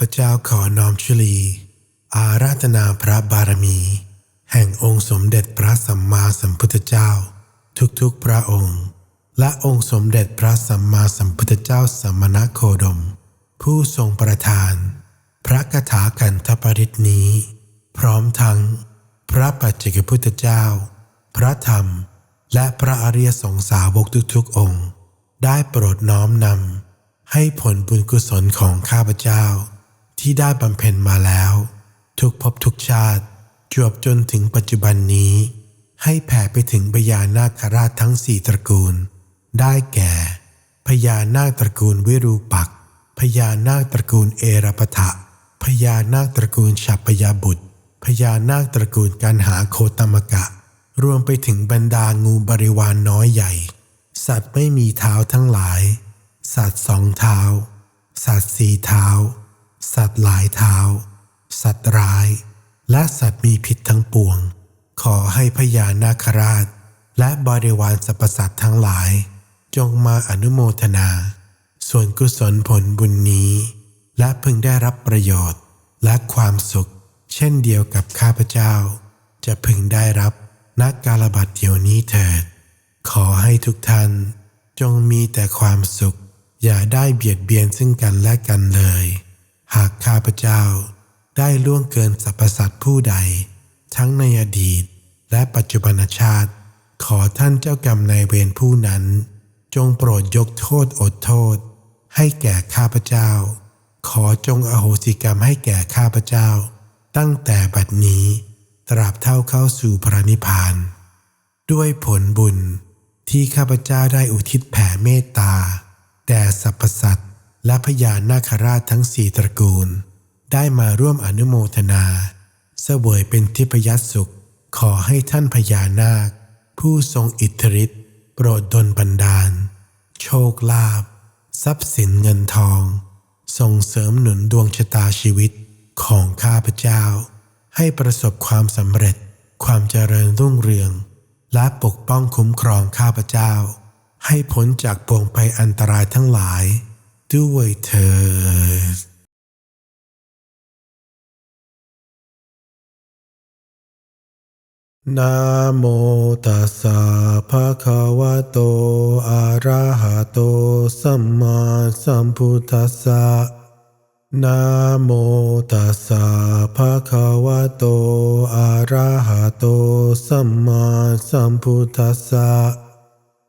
พเจ้าขอน้อมชลี อาราธนาพระบารมี แห่งองค์สมเด็จพระสัมมาสัมพุทธเจ้า ทุกๆพระองค์ และองค์สมเด็จพระสัมมาสัมพุทธเจ้าสมมณโคดม ผู้ทรงประทาน พระคาถากันทปริตนี้ พร้อมทั้ง พระปัจเจกพุทธเจ้า พระธรรม และพระอริยสงสาวกทุกๆองค์ ได้โปรดน้อมนำให้ผลบุญกุศลของข้าพเจ้า ที่ได้บำเพ็ญมาแล้ว ทุกภพทุกชาติ จวบจนถึงปัจจุบันนี้ ให้แผ่ไปถึงพญานาคราชทั้งสี่ตระกูล ได้แก่พญานาคตระกูลวิรูปักษ์พญานาคตระกูลเอราปทะพญานาคตระกูลฉัพพยาบุตรพญานาคตระกูลกันหาโคตมกะ รวมไปถึงบรรดางูบริวารนน้อยใหญ่ สัตว์ไม่มีเท้าทั้งหลาย สัตว์สองเท้า สัตว์สี่เท้า สัตว์หลายเท้า สัตว์ร้าย และสัตว์มีพิษทั้งปวง ขอให้พญานาคราช และบริวารสรรพสัตว์ทั้งหลาย จงมาอนุโมทนา ส่วนกุศลผลบุญนี้ และพึงได้รับประโยชน์และความสุข เช่นเดียวกับข้าพเจ้า จะพึงได้รับนักกาลบัตเดี๋ยวนี้เถิด ขอให้ทุกท่าน จงมีแต่ความสุข อย่าได้เบียดเบียนซึ่งกันและกันเลย หากข้าพเจ้าได้ล่วงเกินสรรพสัตว์ผู้ใด ทั้งในอดีตและปัจจุบันชาติ ขอท่านเจ้ากรรมนายเวรผู้นั้น จงโปรดยกโทษอดโทษ ให้แก่ข้าพเจ้า ขอจงอโหสิกรรมให้แก่ข้าพเจ้า ตั้งแต่บัดนี้ตราบเท่าเข้าสู่พระนิพพาน ด้วยผลบุญที่ข้าพเจ้าได้อุทิศแผ่เมตตาแด่สรรพสัตว์ และพญานาคราชทั้งสี่ตระกูล ได้มาร่วมอนุโมทนา เสวยเป็นทิพยสุข ขอให้ท่านพญานาค ผู้ทรงอิทธิฤทธิ์โปรดดลบันดาล โชคลาภทรัพย์สินเงินทอง ส่งเสริมหนุนดวงชะตาชีวิตของข้าพเจ้า ให้ประสบความสำเร็จ ความเจริญรุ่งเรือง และปกป้องคุ้มครองข้าพเจ้า ให้พ้นจากปวงภัยอันตรายทั้งหลาย ด้วยเถิดนะโมตัสสะภะคะวะโต อะระหะโต สัมมาสัมพุทธัสสะนะโมตัสสะภะคะวะโต อะระหะโต สัมมาสัมพุทธัสสะ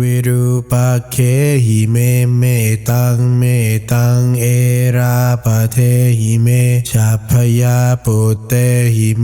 วิรูปักเขหิเมเมตังเมตังเอราปะเทหิเมชัพพยาปุตเตหิเ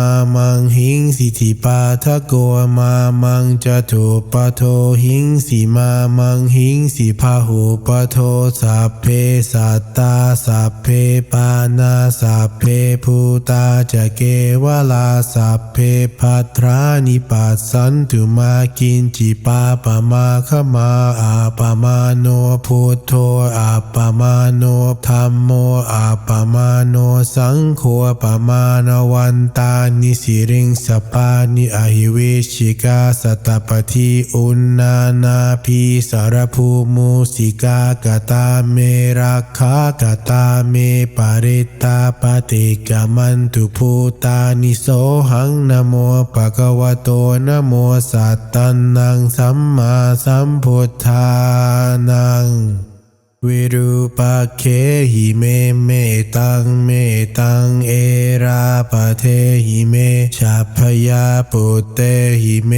มเมตังเมตังกันหาโคตมะเกหิจะอปาทะเกหิเมเมตังเมตังทิปาทะเกหิเมจตุปะเทหิเมเมตังเมามังอปาทะโกหิงสีมามังหิงสิทิปาทะโกมามังจตุปะโทหิงสีมามังหิงสีพาหุปะโทสัพเพสัตตาสัพเพปานาสัพเพภูตาจะเกวลาสัพเพพัทรานิปัสสันตุมากินจิปาปมาขมาอาปมาโนพุทโธอาปมาโนธรรมโมอาปมาโนสังโฆปมาณวันตานิสิริงสปานิอหิวิชิกาสตปฏิอุณนานาพีสารภูมูสิกากตาเมรักขากตาเมปาริตาปฏิกามันตุภูตานิโสหังนโมปะกวโตนโมสัตตันนังสัมมาสัมพุทธานัง วิรูปักเขหิเมเมตังเมตังเอราปะเทหิเมชัพพยาปุตเตหิเ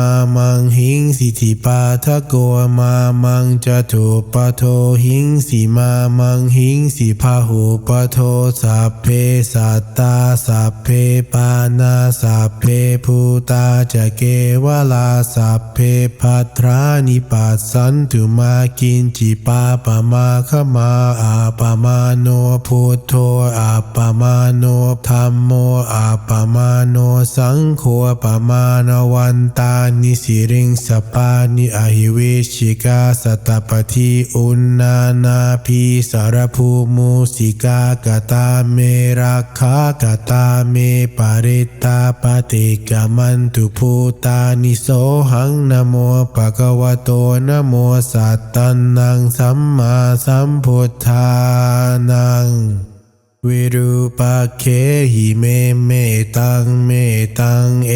มเมตังเมตังกันหาโคตมะเกหิจะอปาทะเกหิเมเมตังเมตังทิทิปะเทหิเมเมตังเมตังพหุปะเทหิเมมามังอปาทะโกหิงสีมามามังหิทิปาทะโกมามังจตุปะโทหิงสีมามังหิงสีพาหูปะโทสัพเพสัตตาสัพเพปานาสัพเพภูตาจะเกวลาสัพเพพัทรานิปัสสันตุมากินจิปาปมาขมาอาปมาโนพุทโธอาปมาโนธรรมโมอาปมาโนสังโฆปมาณวันตานิสิริงสปานิอหิเวชิกาสตปฏิอุณนานาพีสารภูมูสิกากตาเมราคากตาเมปาริตาปฏิกามันตุภูตานิโสหังนโมปะกวโตนโมสัตตันนังสัมมาสัมพุทธานัง วิรูปักเขหิเมเมตังเมตังเอ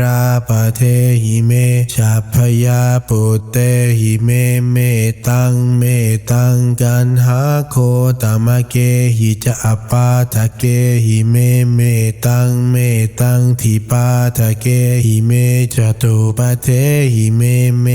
ราปะเทหิเมชัพพยาปุตเตหิเมเมตังเมตังกันหาโคตมะเกหิจะอปาทะเกหิเมเมตังเมตังทิปาทะเกหิเมจตุปะเทหิเมเม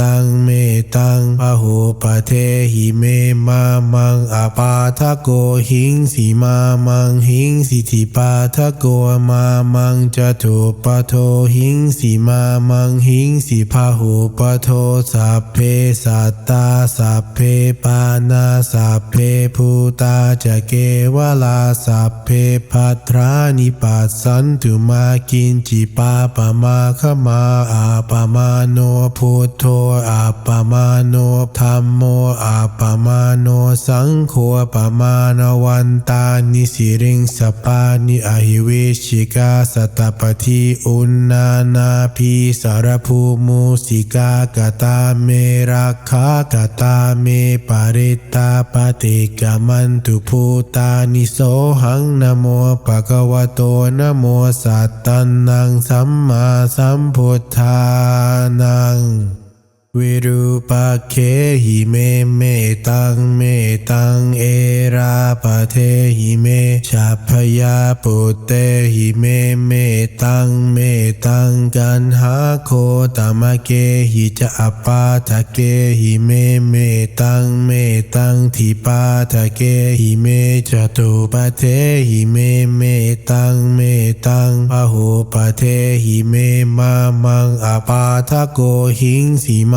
ตังเมตังพหูปะเทหิเมมามังอปาทะโกหิงสีมามังหิงสิทิปาทะโกมามังจตุปะโทหิงสีมามังหิงสีพาหูปะโทสัพเพสัตตาสัพเพปานาสัพเพภูตาจะเกวลาสัพเพพัทรานิปัสสันตุมากินจิปาปะมาขมาอาปะมาโนพุทโธอาปะมาโนธรรมโมอาปะมาโนสังโฆปะมาณวันตานิสิริงสปานิอหิเวชิกาสตปฏิอุณนานาพีสารภูมูสิกากตาเมราคากตาเมปาริตาปฏิกามันตุภูตานิโสหังนโมปะกวโตนโมสัตตันนังสัมมาสัมพุทธานัง วิรูปักเขหิเมเมตังเมตังเอราปะเทหิเมชัพ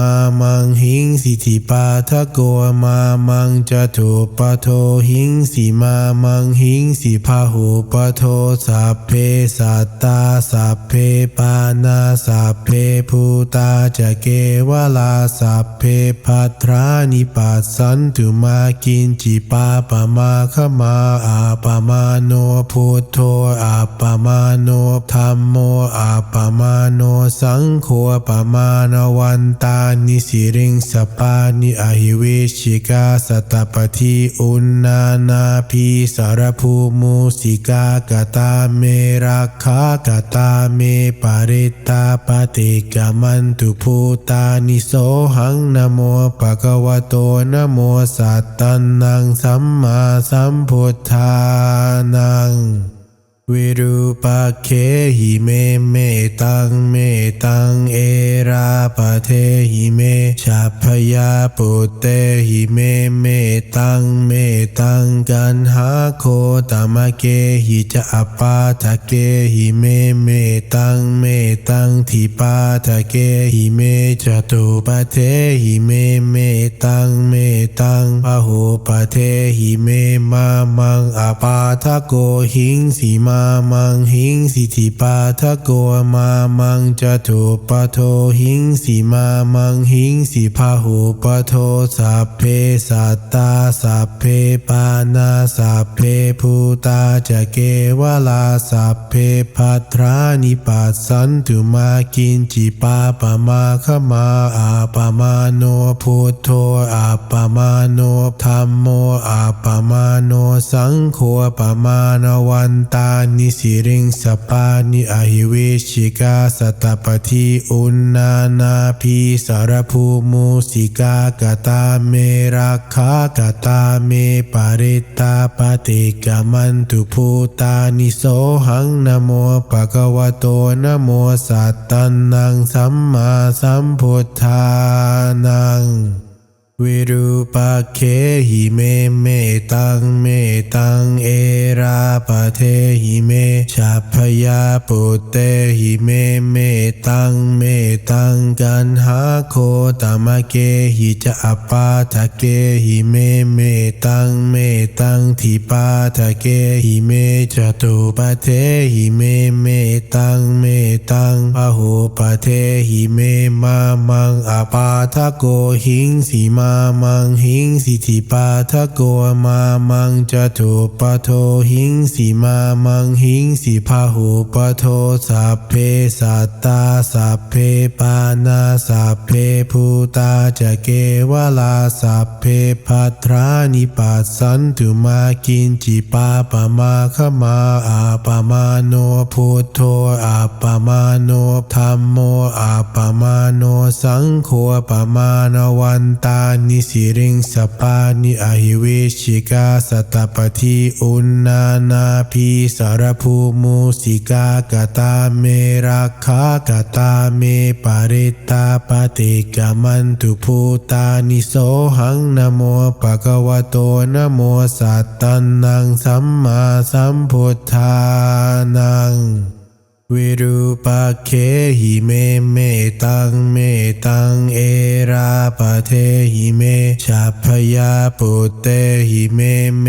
ามังเมตังกันหาโคตมะเกหิจะอปาทะเกหิเมเมตังเมตังทิทิปะเทหิเมเมตังเมตังพหูปะเทหิเมมามังอปาทะโกหิงสีมามังหิทิปาทะโกมามังจตุปะโทหิงสีมามังหิงสีพาหูปะโทสัพเพสัตตาสัพเพปานาสัพเพภูตาจะเกวลาสัพเพพัทรานิปัสสันตุมากินจิปาปมาขมาอาปมาโนพุทโธอาปมาโนธรรมโมอาปมาโนสังโฆปมาณวันตานิสิริงสปานิอหิเวชิกาสตปฏิอุณนานาพีสารภูมูสิกากตาเมราคากตาเมปาริตาปฏิกามันตุภูตานิโสหังนโมปะกวโตนโมสัตตันนังสัมมาสัมพุทธานัง วิรูปักเขหิเมเมตังเมตังเอราปะเทหิเมชัพพยาปุตเตหิเมเมตังเมตังกันหาโคตามังเมตังทิปาทะเกหิเมจตุปะเทหิเมเมตังเมตังพหูปะเทหิเมมามังอปาทะโกหิงสีมามังหิทิปาทะโกมามังจตุปะโทหิงสีมามังหิงสีพาหูปะโทสัพเพสัตตาสัพเพปานาสัพเพภูตาจะเกวลาสัพเพพัทรานิปัสสันตุมากินจิปาปมาขมาอาปมาโนพุทโธอาปมาโนธรรมโมอาปมาโนสังโฆปมาณวันตานิสิริงสปานิอหิเวชิกาสตปฏิอุณนานาพีสารภูมุสิกากตาเมราคากตาเมปาริตาปฏิกามันตุภูตานิโสหังนโมปะกวโตนโมสัตตันนังสัมมาสัมพุทธานัง วิรูปักเขหิเมเมตังเมตังเอราปะเทหิเมชัพยาปุตเตหิเมเมตังเมตังกันหาโคตมะเกหิจะอปาทะเกหิเมเมตังเมตังทิปาทะเกหิเมจตุปะเทหิเมเมตังเมตังปะหูปะเทหิเมมามังอปาทะโกหิงสีมามังหิงสิทิปาทะโกมามังจตุปะโทหิงสีมามังหิงสีพาหูปะโทสัพเพสัตตาสัพเพปานาสัพเพภูตาจะเกวลาสัพเพพัทรานิปัสสันตุมากินจิปาปะมาขมาอาปะมาโนพุทโธอาปะมาโนธรรมโมอาปะมาโนสังโฆปะมาณวันตานิสิริงสปานิอหิเวชิกาสตปฏิอุณนานาพีสารภูมุสิกากตาเมราคากตาเมปาริตาปฏิกามันตุภูตานิโสหังนโมปะกวโตนโมสัตตันนังสัมมาสัมพุทธานัง วิรูปักเขหิเมเมตังเมตังเอราปะเทหิเมชัพพยาปุตเตหิเมเม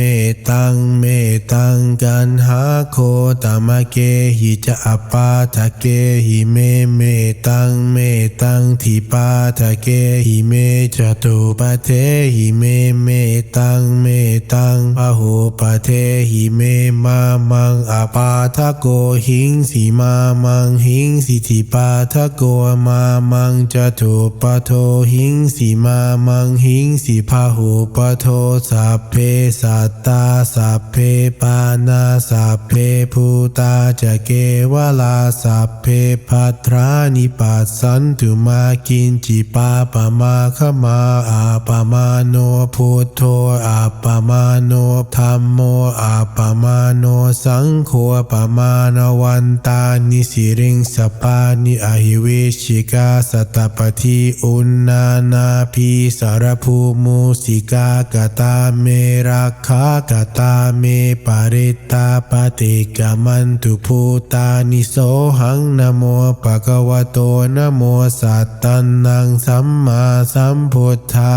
ตังเมตังกันหาโคตมะเกหิจะอปาทะเกหิเมเมตังเมตังทิปาทะเกหิเมจตุปะเทหิเมเมตังเมตังปะหูปะเทหิเมมามังอปาทะโกหิงสีมามังหิงสิทิปาทะโกมามังจตุปะโทหิงสีมามังหิงสีพาหูปะโทสัพเพสัตตาสัพเพปานาสัพเพภูตาจะเกวลาสัพเพพัทรานิปัสสันตุมากินจิปาปะมาขมาอาปะมาโนพุทโธอาปะมาโนธรรมโมอาปะมาโนสังโฆปะมาณวันตานิสิริงสปานิอหิเวชิกาสตปฏิอุณนานาพีสารภูมุสิกากตาเมราคากตาเมปาริตาปฏิกามันตุภูตานิโสหังนโมปะกวโตนโมสัตตันนังสัมมาสัมพุทธา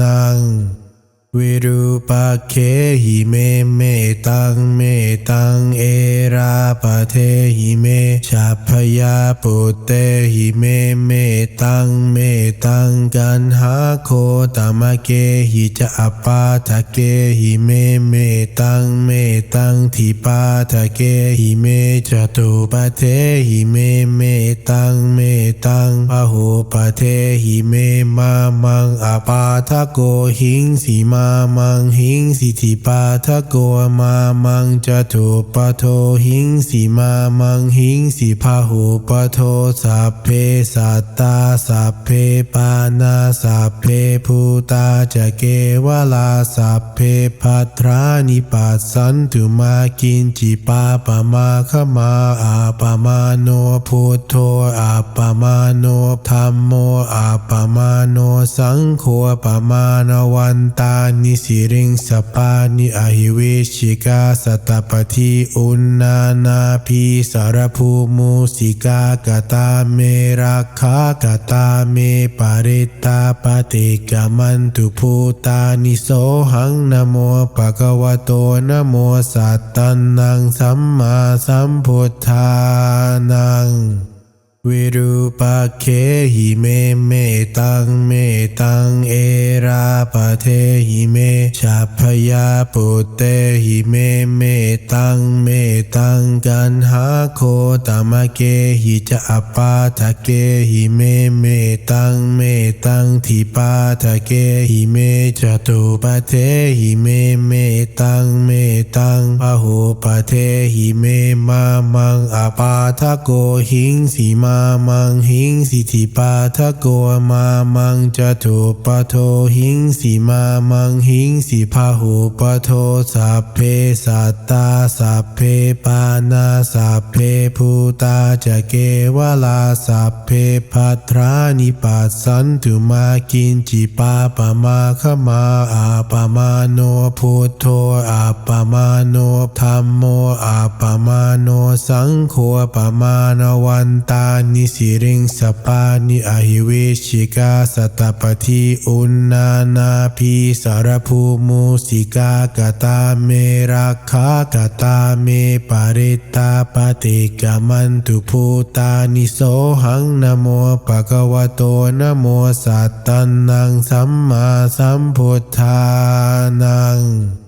นังวิรูปักเขหิเมเมตังเมตังเอ ปะเทหิเมชัพพยาปุตเตหิเมเมตังเมตังกันหาโคตมะเกหิจะอปาทะเกหิเมเมตังเมตังทิปาทะเกหิเมจตุปะเทหิเมเมตังเมตังปะหูปะเทหิเมมามังอปาทะโกหิงสีมามังหิงสิทิปาทะโกมามังจตุปะโทหิงสีมามังหิงสีพาหูปโทสัพเพสัตตาสัพเพปานาสัพเพภูตาจะเกวลาสัพเพพัทรานิปัสสันตุมากินจิปาปะมาขมาอาปะมาโนพุทโธอาปะมาโนธรรมโมอาปะมาโนสังโฆปะมาณวันตานิสิริงสปานิอหิเวชิกาสตปฏิอุณนานนาภีสารภูมุสิกากตาเมราคากตาเมปาริตาปฏิกามันตุภูตานิโสหังนโมปะกวโตนโมสัตตันนังสัมมาสัมพุทธานัง วิรูปเคหิเมเมตังเมตังเอราปเทหิเมชัพพยาปุตเตหิเมเมตังเมตังกันหาโคตมะเกหิจะอปาทะเกหิเมเมตังเมตังทิปาทะเกหิเมจตุปเทหิเมเมตังเมตังพหุปเทหิเมมามังอปาทะโกหิงสีมามังหิงสิทิปาทะโกมามังจตุปโทหิงสีมามังหิงสีพหุปโทสัพเพสัตตาสัพเพปานาสัพเพภูตาจะเกวลาสัพเพพัทรานิปัสสันตุมากินจิปาปมาขมาอาปมาโนพุทโธอาปมาโนธรรมโมอาปมาโนสังโฆปมาณวันตานิสิริงสปานิอหิเวชิกาสตปฏิอุณนานาพีสารภูมุสิกากตาเมรักขากตาเมปาริตาปฏิกามันตุภูตานิโสหังนโมปะกวโตนโมสัตตันนังสัมมาสัมพุทธานัง